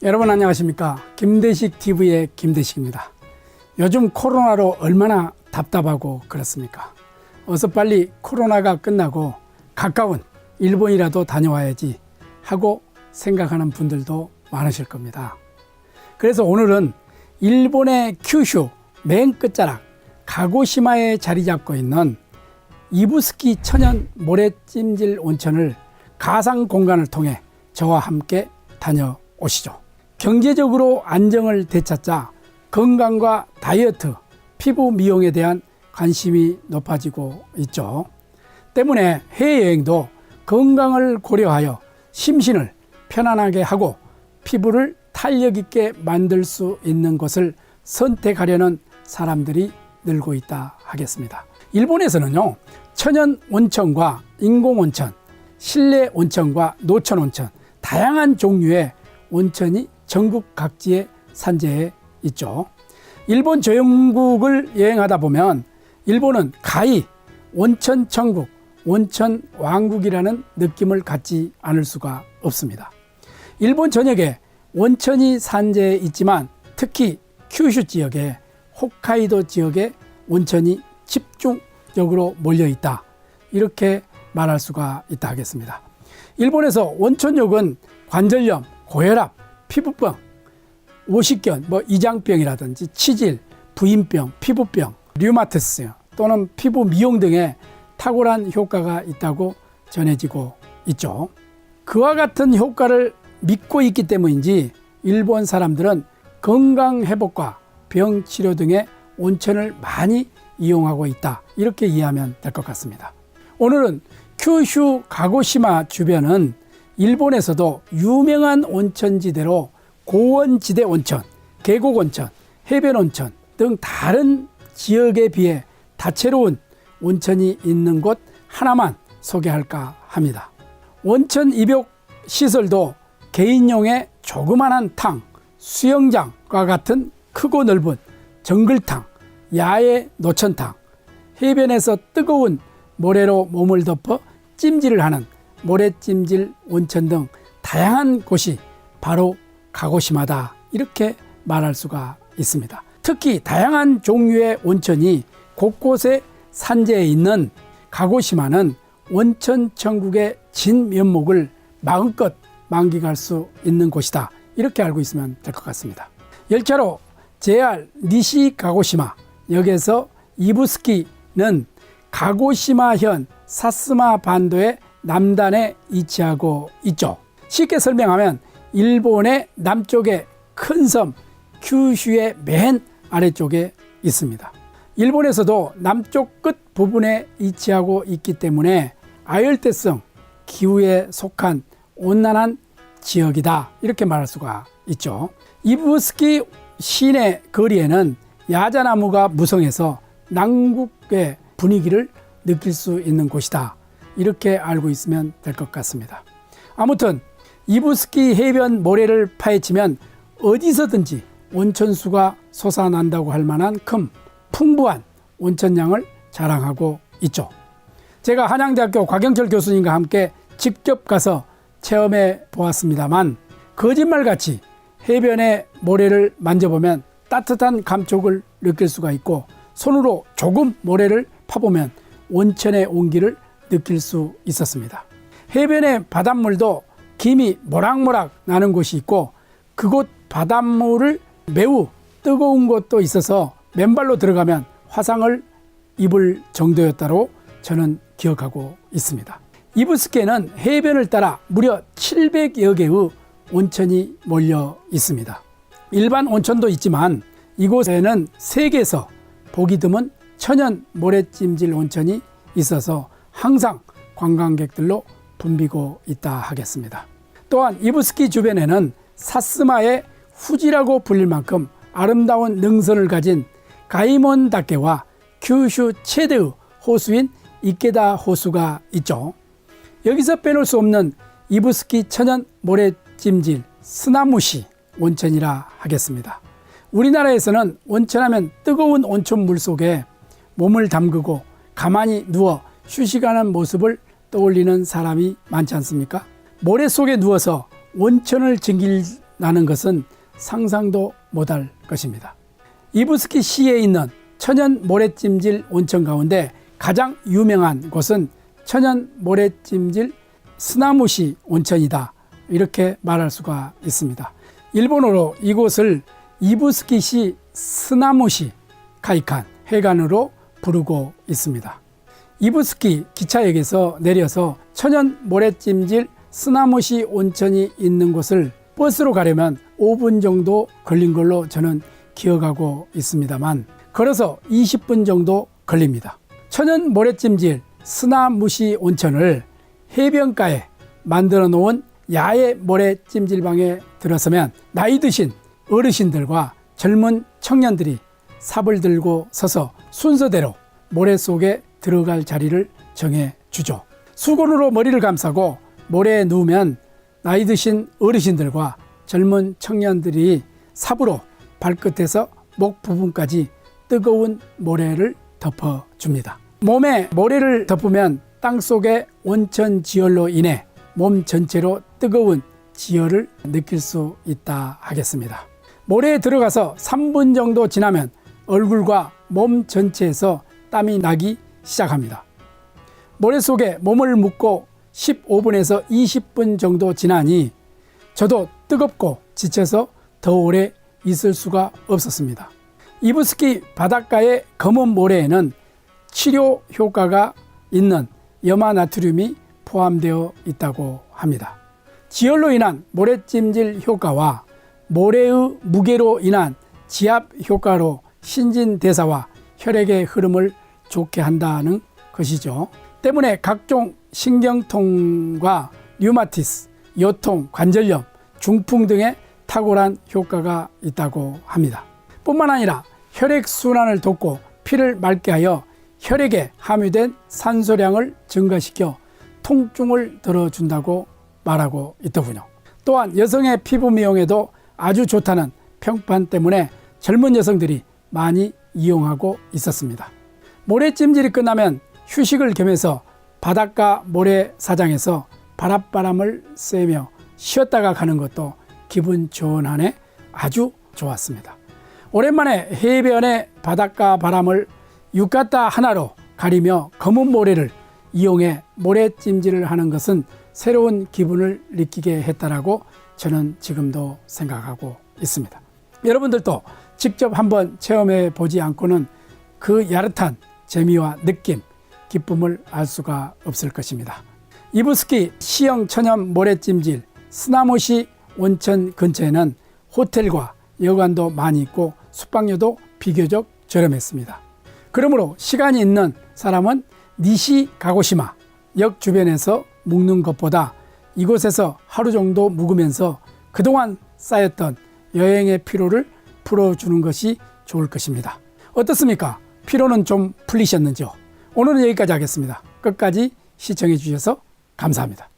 여러분 안녕하십니까? 김대식 TV의 김대식입니다. 요즘 코로나로 얼마나 답답하고 그렇습니까? 어서 빨리 코로나가 끝나고 가까운 일본이라도 다녀와야지 하고 생각하는 분들도 많으실 겁니다. 그래서 오늘은 일본의 큐슈 맨 끝자락 가고시마에 자리 잡고 있는 이부스키 천연 모래찜질 온천을 가상 공간을 통해 저와 함께 다녀오시죠. 경제적으로 안정을 되찾자 건강과 다이어트, 피부 미용에 대한 관심이 높아지고 있죠. 때문에 해외여행도 건강을 고려하여 심신을 편안하게 하고 피부를 탄력 있게 만들 수 있는 곳을 선택하려는 사람들이 늘고 있다 하겠습니다. 일본에서는요, 천연 온천과 인공 온천, 실내 온천과 노천 온천, 다양한 종류의 온천이 전국 각지에 산재해 있죠. 일본 조영국을 여행하다 보면 일본은 가히 온천 천국, 온천 왕국이라는 느낌을 갖지 않을 수가 없습니다. 일본 전역에 온천이 산재해 있지만 특히 큐슈 지역에 홋카이도 지역에 온천이 집중적으로 몰려 있다. 이렇게 말할 수가 있다 하겠습니다. 일본에서 온천욕은 관절염, 고혈압, 피부병, 오십견, 뭐 이장병이라든지 치질, 부인병, 피부병, 류마티스 또는 피부 미용 등의 탁월한 효과가 있다고 전해지고 있죠. 그와 같은 효과를 믿고 있기 때문인지 일본 사람들은 건강 회복과 병 치료 등의 온천을 많이 이용하고 있다. 이렇게 이해하면 될 것 같습니다. 오늘은 큐슈 가고시마 주변은 일본에서도 유명한 온천지대로 고원지대 온천, 계곡 온천, 해변 온천 등 다른 지역에 비해 다채로운 온천이 있는 곳 하나만 소개할까 합니다. 온천 입욕 시설도 개인용의 조그만한 탕, 수영장과 같은 크고 넓은 정글탕, 야외 노천탕, 해변에서 뜨거운 모래로 몸을 덮어 찜질을 하는 모래찜질 온천 등 다양한 곳이 바로 가고시마다 이렇게 말할 수가 있습니다. 특히 다양한 종류의 온천이 곳곳에 산재해 있는 가고시마는 온천 천국의 진면목을 마음껏 만끽할 수 있는 곳이다. 이렇게 알고 있으면 될 것 같습니다. 열차로 JR 니시 가고시마 역에서 이부스키는 가고시마현 사스마 반도의 남단에 위치하고 있죠. 쉽게 설명하면 일본의 남쪽의 큰 섬 큐슈의 맨 아래쪽에 있습니다. 일본에서도 남쪽 끝 부분에 위치하고 있기 때문에 아열대성 기후에 속한 온난한 지역이다 이렇게 말할 수가 있죠. 이부스키 시내 거리에는 야자나무가 무성해서 남국의 분위기를 느낄 수 있는 곳이다. 이렇게 알고 있으면 될 것 같습니다. 아무튼 이부스키 해변 모래를 파헤치면 어디서든지 온천수가 솟아난다고 할 만한 큰 풍부한 온천량을 자랑하고 있죠. 제가 한양대학교 곽영철 교수님과 함께 직접 가서 체험해 보았습니다만 거짓말같이 해변의 모래를 만져보면 따뜻한 감촉을 느낄 수가 있고 손으로 조금 모래를 파보면 온천의 온기를 느낄 수 있었습니다. 해변의 바닷물도 김이 모락모락 나는 곳이 있고 그곳 바닷물을 매우 뜨거운 곳도 있어서 맨발로 들어가면 화상을 입을 정도였다고 저는 기억하고 있습니다. 이브스케는 해변을 따라 무려 700여 개의 온천이 몰려 있습니다. 일반 온천도 있지만 이곳에는 세계에서 보기 드문 천연 모래찜질 온천이 있어서 항상 관광객들로 붐비고 있다 하겠습니다. 또한 이브스키 주변에는 사스마의 후지라고 불릴 만큼 아름다운 능선을 가진 가이몬 다케와 큐슈 최대의 호수인 이케다 호수가 있죠. 여기서 빼놓을 수 없는 이브스키 천연 모래찜질 스나무시 온천이라 하겠습니다. 우리나라에서는 온천하면 뜨거운 온천 물 속에 몸을 담그고 가만히 누워 휴식하는 모습을 떠올리는 사람이 많지 않습니까? 모래 속에 누워서 온천을 즐길 나는 것은 상상도 못할 것입니다. 이부스키 시에 있는 천연 모래찜질 온천 가운데 가장 유명한 곳은 천연 모래찜질 스나무시 온천이다. 이렇게 말할 수가 있습니다. 일본어로 이곳을 이부스키시 스나무시 카이칸 해관으로 부르고 있습니다. 이부스키 기차역에서 내려서 천연 모래찜질 스나무시 온천이 있는 곳을 버스로 가려면 5분 정도 걸린 걸로 저는 기억하고 있습니다만 걸어서 20분 정도 걸립니다. 천연 모래찜질 스나무시 온천을 해변가에 만들어 놓은 야외 모래찜질방에 들어서면 나이 드신 어르신들과 젊은 청년들이 삽을 들고 서서 순서대로 모래 속에 들어갈 자리를 정해 주죠. 수건으로 머리를 감싸고 모래에 누우면 나이 드신 어르신들과 젊은 청년들이 삽으로 발끝에서 목 부분까지 뜨거운 모래를 덮어 줍니다. 몸에 모래를 덮으면 땅 속의 온천 지열로 인해 몸 전체로 뜨거운 지열을 느낄 수 있다 하겠습니다. 모래에 들어가서 3분 정도 지나면 얼굴과 몸 전체에서 땀이 나기 시작합니다. 모래 속에 몸을 묻고 15분에서 20분 정도 지나니 저도 뜨겁고 지쳐서 더 오래 있을 수가 없었습니다. 이브스키 바닷가의 검은 모래에는 치료 효과가 있는 염화나트륨이 포함되어 있다고 합니다. 지열로 인한 모래찜질 효과와 모래의 무게로 인한 지압 효과로 신진대사와 혈액의 흐름을 좋게 한다는 것이죠. 때문에 각종 신경통과 류마티스, 요통, 관절염, 중풍 등의 탁월한 효과가 있다고 합니다. 뿐만 아니라 혈액순환을 돕고 피를 맑게 하여 혈액에 함유된 산소량을 증가시켜 통증을 덜어준다고 말하고 있더군요. 또한 여성의 피부 미용에도 아주 좋다는 평판 때문에 젊은 여성들이 많이 이용하고 있었습니다. 모래찜질이 끝나면 휴식을 겸해서 바닷가 모래사장에서 바닷바람을 쐬며 쉬었다가 가는 것도 기분 좋은 한 해 아주 좋았습니다. 오랜만에 해변의 바닷가 바람을浴衣 하나로 가리며 검은 모래를 이용해 모래찜질을 하는 것은 새로운 기분을 느끼게 했다라고 저는 지금도 생각하고 있습니다. 여러분들도 직접 한번 체험해 보지 않고는 그 야릇한 재미와 느낌, 기쁨을 알 수가 없을 것입니다. 이부스키 시형 천연 모래찜질 스나모시 온천 근처에는 호텔과 여관도 많이 있고 숙박료도 비교적 저렴했습니다. 그러므로 시간이 있는 사람은 니시 가고시마 역 주변에서 묵는 것보다 이곳에서 하루 정도 묵으면서 그동안 쌓였던 여행의 피로를 풀어주는 것이 좋을 것입니다. 어떻습니까? 피로는 좀 풀리셨는지요? 오늘은 여기까지 하겠습니다. 끝까지 시청해 주셔서 감사합니다.